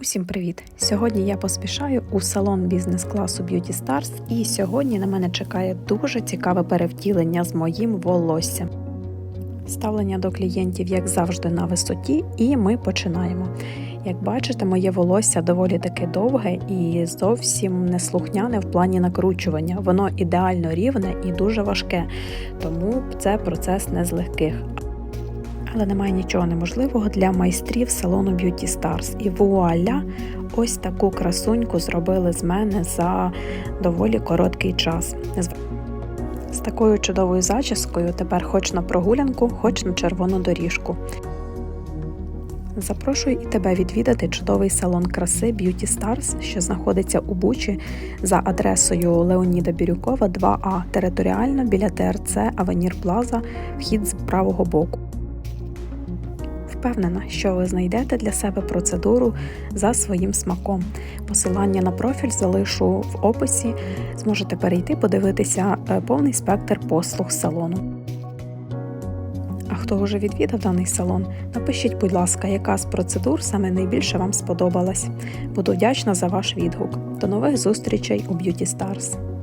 Усім привіт! Сьогодні я поспішаю у салон бізнес-класу Beauty Stars і сьогодні на мене чекає дуже цікаве перевтілення з моїм волоссям. Ставлення до клієнтів, як завжди, на висоті, і ми починаємо. Як бачите, моє волосся доволі таки довге і зовсім не слухняне в плані накручування. Воно ідеально рівне і дуже важке, тому це процес не з легких. Але немає нічого неможливого для майстрів салону Beauty Stars. І вуаля, ось таку красуньку зробили з мене за доволі короткий час. З- такою чудовою зачіскою тепер хоч на прогулянку, хоч на червону доріжку. Запрошую і тебе відвідати чудовий салон краси Beauty Stars, що знаходиться у Бучі за адресою Леоніда Бірюкова, 2А, територіально біля ТРЦ Авенір Плаза, вхід з правого боку. Впевнена, що ви знайдете для себе процедуру за своїм смаком. Посилання на профіль залишу в описі. Зможете перейти, подивитися е, повний спектр послуг салону. А хто вже відвідав даний салон, напишіть, будь ласка, яка з процедур саме найбільше вам сподобалась. Буду вдячна за ваш відгук. До нових зустрічей у Beauty Stars!